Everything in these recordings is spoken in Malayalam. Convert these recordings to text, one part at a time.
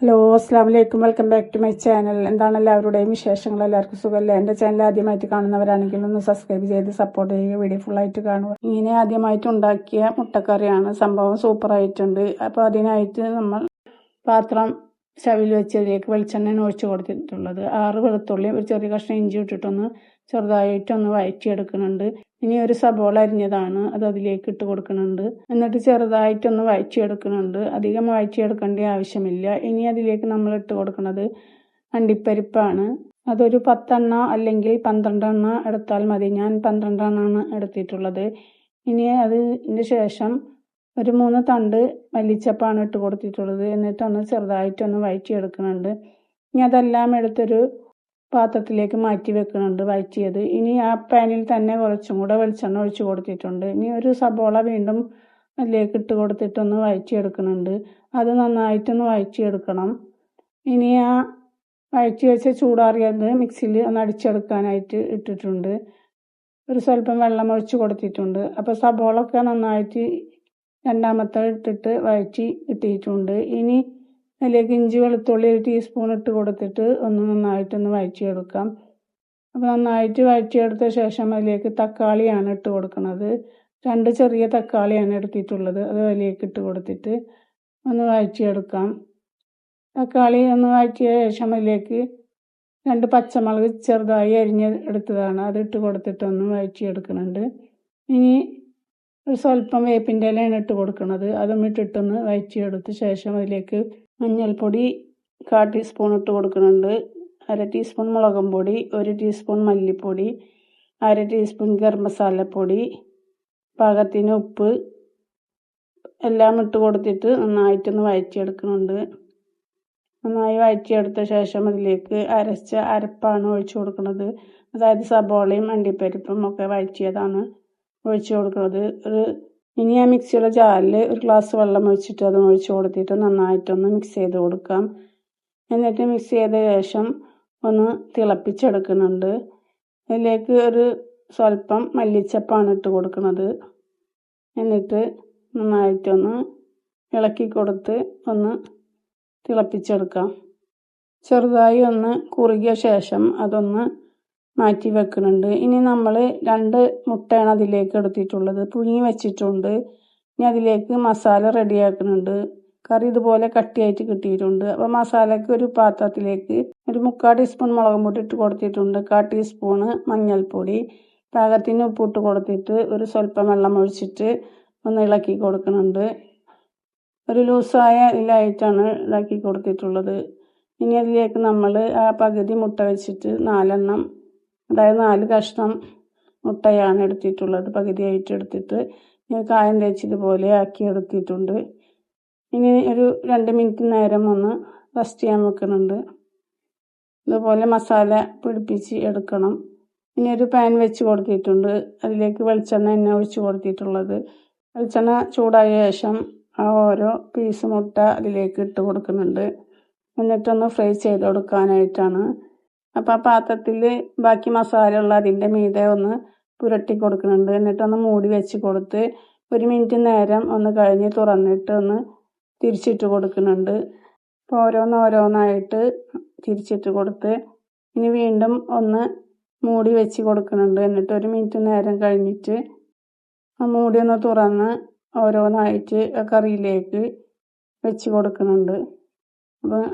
ഹലോ അസ്സാം വലൈക്കും welcome back to my channel എന്താണ് എല്ലാവരുടെയും വിശേഷങ്ങൾ? എല്ലാവർക്കും സുഖമല്ലേ? എന്റെ ചാനൽ ആദ്യമായിട്ട് കാണുന്നവരാണെങ്കിൽ ഒന്ന് സബ്സ്ക്രൈബ് ചെയ്ത് സപ്പോർട്ട് ചെയ്യുക. വീഡിയോ ഫുള്ളായിട്ട് കാണുക. ഇങ്ങനെ ആദ്യമായിട്ട് ഉണ്ടാക്കിയ മുട്ടക്കറിയാണ്. സംഭവം സൂപ്പറായിട്ടുണ്ട് അപ്പോൾ അതിനായിട്ട് നമ്മൾ പാത്രം ചവിൽ വെച്ചതിലേക്ക് വെളിച്ചെണ്ണ ഒഴിച്ച് കൊടുത്തിട്ടുള്ളത്. ആറ് വെളുത്തുള്ളി ഒരു ചെറിയ കഷ്ണം ഇഞ്ചി ഇട്ടിട്ടൊന്ന് ചെറുതായിട്ടൊന്ന് വഴറ്റിയെടുക്കുന്നുണ്ട്. ഇനി ഒരു സബോള അരിഞ്ഞതാണ് അത് അതിലേക്ക് ഇട്ട് കൊടുക്കുന്നുണ്ട്. എന്നിട്ട് ചെറുതായിട്ടൊന്ന് വഴറ്റിയെടുക്കുന്നുണ്ട്. അധികം വഴറ്റിയെടുക്കേണ്ട ആവശ്യമില്ല. ഇനി അതിലേക്ക് നമ്മൾ ഇട്ട് കൊടുക്കുന്നത് അണ്ടിപ്പരിപ്പാണ്. അതൊരു പത്തെണ്ണ അല്ലെങ്കിൽ പന്ത്രണ്ടെണ്ണ എടുത്താൽ മതി. ഞാൻ പന്ത്രണ്ടെണ്ണമാണ് എടുത്തിട്ടുള്ളത്. ഇനി അതിന് ശേഷം ഒരു മൂന്ന് തണ്ട് മല്ലിച്ചപ്പാണ് ഇട്ട് കൊടുത്തിട്ടുള്ളത്. എന്നിട്ടൊന്ന് ചെറുതായിട്ടൊന്ന് വഴറ്റിയെടുക്കുന്നുണ്ട്. ഇനി അതെല്ലാം എടുത്തൊരു പാത്രത്തിലേക്ക് മാറ്റി വെക്കുന്നുണ്ട് വഴറ്റിയത്. ഇനി ആ പാനിൽ തന്നെ കുറച്ചും കൂടെ വെളിച്ചെണ്ണ ഒഴിച്ചു കൊടുത്തിട്ടുണ്ട്. ഇനി ഒരു സബോള വീണ്ടും അതിലേക്ക് ഇട്ട് കൊടുത്തിട്ടൊന്ന് വഴറ്റിയെടുക്കുന്നുണ്ട്. അത് നന്നായിട്ടൊന്ന് എടുക്കണം ഇനി ആ വഴറ്റി വെച്ച ചൂടാറിയത് മിക്സിയിൽ ഒന്ന് അടിച്ചെടുക്കാനായിട്ട് ഇട്ടിട്ടുണ്ട്. ഒരു സ്വല്പം വെള്ളം ഒഴിച്ച് കൊടുത്തിട്ടുണ്ട്. അപ്പോൾ സബോളൊക്കെ നന്നായിട്ട് രണ്ടാമത്തെ ഇട്ടിട്ട് വഴറ്റി ഇട്ടിട്ടുണ്ട്. ഇനി അതിലേക്ക് ഇഞ്ചി വെളുത്തുള്ളി ഒരു ടീസ്പൂൺ ഇട്ട് കൊടുത്തിട്ട് ഒന്ന് നന്നായിട്ടൊന്ന് വഴറ്റിയെടുക്കാം. അപ്പോൾ നന്നായിട്ട് വഴറ്റിയെടുത്ത ശേഷം അതിലേക്ക് തക്കാളിയാണ് ഇട്ട് കൊടുക്കുന്നത് രണ്ട് ചെറിയ തക്കാളിയാണ് എടുത്തിട്ടുള്ളത്. അത് അതിലേക്ക് ഇട്ട് കൊടുത്തിട്ട് ഒന്ന് വഴറ്റിയെടുക്കാം. തക്കാളി ഒന്ന് വഴറ്റിയ ശേഷം അതിലേക്ക് രണ്ട് പച്ചമുളക് ചെറുതായി അരിഞ്ഞ് എടുത്തതാണ്. അത് ഇട്ട് കൊടുത്തിട്ട് ഒന്ന് വഴറ്റിയെടുക്കുന്നുണ്ട്. ഇനി ഒരു സ്വല്പം വേപ്പിന്റെ ഇലയാണ് ഇട്ട് കൊടുക്കുന്നത് അതും ഇട്ടിട്ടൊന്ന് വഴറ്റിയെടുത്ത ശേഷം അതിലേക്ക് മഞ്ഞൾപ്പൊടി കാ ടീസ്പൂൺ ഇട്ട് കൊടുക്കുന്നുണ്ട്. അര ടീസ്പൂൺ മുളകും പൊടി ഒരു ടീസ്പൂൺ മല്ലിപ്പൊടി അര ടീസ്പൂൺ ഗരം മസാലപ്പൊടി പാകത്തിന് ഉപ്പ് എല്ലാം ഇട്ട് കൊടുത്തിട്ട് നന്നായിട്ടൊന്ന് വഴറ്റിയെടുക്കുന്നുണ്ട് നന്നായി വഴറ്റിയെടുത്ത ശേഷം അതിലേക്ക് അരച്ച അരപ്പാണ് ഒഴിച്ചു കൊടുക്കുന്നത് അതായത് സബോളയും അണ്ടിപ്പരിപ്പും ഒക്കെ വഴറ്റിയതാണ് ഒഴിച്ചു കൊടുക്കുന്നത് ഒരു ഇനി ആ മിക്സിയുടെ ജാറിൽ ഒരു ഗ്ലാസ് വെള്ളം ഒഴിച്ചിട്ട് അത് ഒഴിച്ചു കൊടുത്തിട്ട് നന്നായിട്ടൊന്ന് മിക്സ് ചെയ്ത് കൊടുക്കാം. എന്നിട്ട് മിക്സ് ചെയ്ത ശേഷം ഒന്ന് തിളപ്പിച്ചെടുക്കുന്നുണ്ട്. അതിലേക്ക് ഒരു സ്വല്പം മല്ലിച്ചപ്പാണ് ഇട്ട് കൊടുക്കുന്നത്. എന്നിട്ട് നന്നായിട്ടൊന്ന് ഇളക്കി കൊടുത്ത് ഒന്ന് തിളപ്പിച്ചെടുക്കാം. ചെറുതായി ഒന്ന് കുറുകിയ ശേഷം അതൊന്ന് മാറ്റി വെക്കുന്നുണ്ട് ഇനി നമ്മൾ രണ്ട് മുട്ടയാണ് അതിലേക്ക് എടുത്തിട്ടുള്ളത്. പുഴുങ്ങി വെച്ചിട്ടുണ്ട്. ഇനി അതിലേക്ക് മസാല റെഡിയാക്കുന്നുണ്ട്. കറി ഇതുപോലെ കട്ടിയായിട്ട് കിട്ടിയിട്ടുണ്ട്. അപ്പോൾ മസാലയ്ക്ക് ഒരു പാത്രത്തിലേക്ക് ഒരു മുക്കാൽ ടീസ്പൂൺ മുളക് പൊടി ഇട്ട് കൊടുത്തിട്ടുണ്ട്. കാ ടീസ്പൂണ് മഞ്ഞൾപ്പൊടി. പാകത്തിന് ഉപ്പിട്ട് കൊടുത്തിട്ട് ഒരു സ്വല്പം വെള്ളം ഒഴിച്ചിട്ട് ഒന്ന് ഇളക്കി കൊടുക്കുന്നുണ്ട്. ഒരു ലൂസായ ഇതിലായിട്ടാണ് ഇളക്കി കൊടുത്തിട്ടുള്ളത്. ഇനി അതിലേക്ക് നമ്മൾ ആ പകുതി മുട്ട വെച്ചിട്ട് നാലെണ്ണം അതായത് നാല് കഷ്ണം മുട്ടയാണ് എടുത്തിട്ടുള്ളത് പകുതിയായിട്ട് എടുത്തിട്ട്. ഞാൻ കായം തേച്ചതുപോലെ ആക്കി എടുത്തിട്ടുണ്ട്. ഇനി ഒരു രണ്ട് മിനിറ്റ് നേരം ഒന്ന് റെസ്റ്റ് ചെയ്യാൻ വെക്കുന്നുണ്ട്. ഇതുപോലെ മസാല പിടിപ്പിച്ച് എടുക്കണം. ഇനി ഒരു പാൻ വെച്ച് കൊടുത്തിട്ടുണ്ട്. അതിലേക്ക് വെളിച്ചെണ്ണ എണ്ണ ഒഴിച്ച് കൊടുത്തിട്ടുള്ളത്. വെളിച്ചെണ്ണ ചൂടായ ശേഷം ആ ഓരോ പീസ് മുട്ട അതിലേക്ക് ഇട്ട് കൊടുക്കുന്നുണ്ട്. എന്നിട്ടൊന്ന് ഫ്രൈ ചെയ്ത് കൊടുക്കാനായിട്ടാണ് അപ്പോൾ ആ പാത്രത്തിൽ ബാക്കി മസാല ഉള്ള അതിന്റെ മീതെ ഒന്ന് പുരട്ടി കൊടുക്കുന്നുണ്ട്. എന്നിട്ടൊന്ന് മൂടി വെച്ച് കൊടുത്ത് ഒരു മിനിറ്റ് നേരം ഒന്ന് കഴിഞ്ഞ് തുറന്നിട്ട് ഒന്ന് തിരിച്ചിട്ട് കൊടുക്കുന്നുണ്ട്. അപ്പോൾ ഓരോന്നോരോന്നായിട്ട് തിരിച്ചിട്ട് കൊടുത്ത് ഇനി വീണ്ടും ഒന്ന് മൂടി വെച്ച് കൊടുക്കുന്നുണ്ട്. എന്നിട്ട് ഒരു മിനിറ്റ് നേരം കഴിഞ്ഞിട്ട് ആ മൂടി ഒന്ന് തുറന്ന് ഓരോന്നായിട്ട് കറിയിലേക്ക് വെച്ച് കൊടുക്കുന്നുണ്ട്. അപ്പം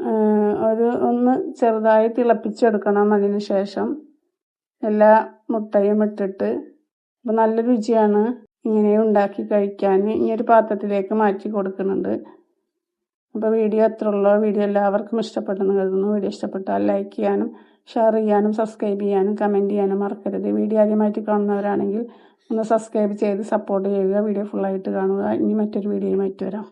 ഒരു ഒന്ന് ചെറുതായി തിളപ്പിച്ചെടുക്കണം അതിന് ശേഷം എല്ലാ മുട്ടയും ഇട്ടിട്ട് അപ്പം നല്ല രുചിയാണ് ഇങ്ങനെ ഉണ്ടാക്കി കഴിക്കാൻ. ഈ ഒരു പാത്രത്തിലേക്ക് മാറ്റി കൊടുക്കുന്നുണ്ട്. അപ്പോൾ വീഡിയോ അത്ര ഉള്ളൂ വീഡിയോ എല്ലാവർക്കും ഇഷ്ടപ്പെട്ടെന്ന് കരുതുന്നു. വീഡിയോ ഇഷ്ടപ്പെട്ടാൽ ലൈക്ക് ചെയ്യാനും ഷെയർ ചെയ്യാനും സബ്സ്ക്രൈബ് ചെയ്യാനും കമന്റ് ചെയ്യാനും മറക്കരുത്. വീഡിയോ ആദ്യമായിട്ട് കാണുന്നവരാണെങ്കിൽ ഒന്ന് സബ്സ്ക്രൈബ് ചെയ്ത് സപ്പോർട്ട് ചെയ്യുക. വീഡിയോ ഫുള്ളായിട്ട് കാണുക. ഇനി മറ്റൊരു വീഡിയോയുമായിട്ട് വരാം.